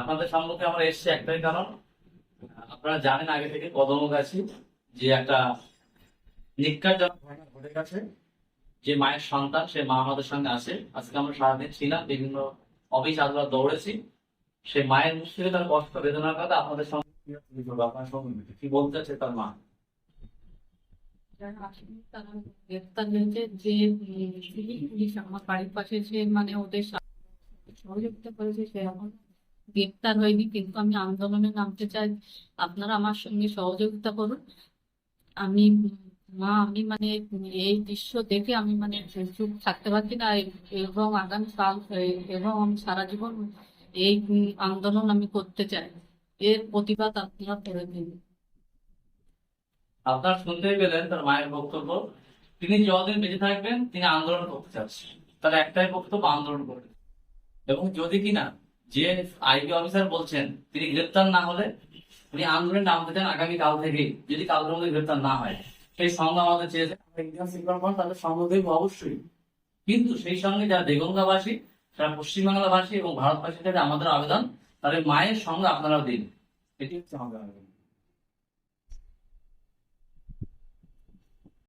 আপনাদের সম্মুখে আমরা এসেছি একটাই কারণ। আপনারা জানেন আগে থেকে কদমগাছি যে একটা নিকারজনক ঘটনা ঘটে গেছে যে মায়ের সন্তান, সে মা আমাদের সঙ্গে আছে। আজকে আমরা সারাদিন ছিলাম, বিভিন্ন অফিস আদালত দৌড়েছি। সে মায়ের মুখ থেকে তার কষ্ট বেদনার কথা আপনাদের সঙ্গে কি বলতে চাচ্ছে তার মা? তারা গ্রেপ্তার হয়েছে যে পুলিশ আমার বাড়ির পাশে যে মানে ওদের সহযোগিতা করেছে, সে এখন গ্রেপ্তার হয়নি, কিন্তু আমি আন্দোলনে নামতে চাই। আপনারা আমার সঙ্গে সহযোগিতা করুন। আমি, মা, আমি মানে এই দৃশ্য দেখে আমি মানে চুপ থাকতে পারছি না। এবং আগামী কাল, এবং আমি সারা জীবন এই আন্দোলন আমি করতে চাই। এর প্রতিবাদ আপনারা করে দিন। আপনার শুনতেই পেলেন তার মায়ের বক্তব্য। তিনি যতদিন বেঁচে থাকবেন, তিনি আন্দোলন করতে চাচ্ছেন। তার একটাই বক্তব্য, আন্দোলন করবেন এবং যদি কিনা যে আইবি অফিসার বলছেন, তিনি গ্রেপ্তার না হলে উনি আন্দোলনে নামতে চান আগামী কাল থেকেই, যদি কালকের মধ্যে গ্রেপ্তার না হয়। সেই সঙ্গে আমাদের চেয়েছে তাদের সঙ্গ দেব অবশ্যই। কিন্তু সেই সঙ্গে যারা দেগঙ্গাবাসী যারা পশ্চিমবাংলাবাসী এবং ভারতবাসীর কাছে আমাদের আবেদন, তাদের মায়ের সঙ্গে আপনারা দিন। এটি হচ্ছে আমাদের আবেদন।